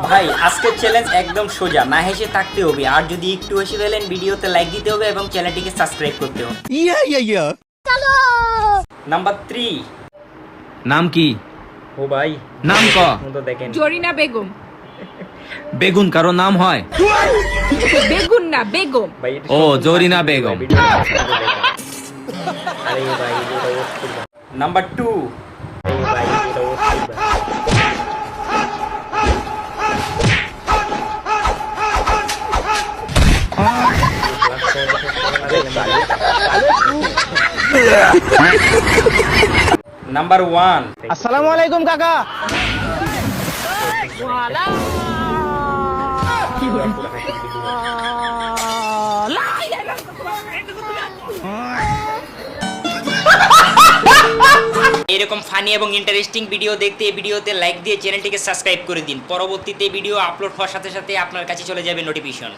ভাই আজকের চ্যালেঞ্জ একদম সোজা। না হেসে থাকতে হবে। আর যদি একটু হেসে ফেলেন ভিডিওতে লাইক দিতে হবে এবং চ্যানেলটিকে সাবস্ক্রাইব করতে হবে। ইয়া ইয়া ইয়া। নাম্বার থ্রি নাম কি? ও ভাই। নাম ক? তো দেখেন। জরিনা বেগম। বেগুন কারও নাম হয়? বেগুন না বেগম। ভাই এটা ও, জরিনা বেগম। আরে ভাই। নাম্বার টু নাম্বার ওয়ান আসসালামু আলাইকুম কাকা। এরকম ফানি এবং ইন্টারেস্টিং ভিডিও দেখতে এই ভিডিওতে লাইক দিয়ে চ্যানেলটিকে সাবস্ক্রাইব করে দিন। পরবর্তীতে ভিডিও আপলোড হওয়ার সাথে সাথে আপনার কাছে চলে যাবে নোটিফিকেশন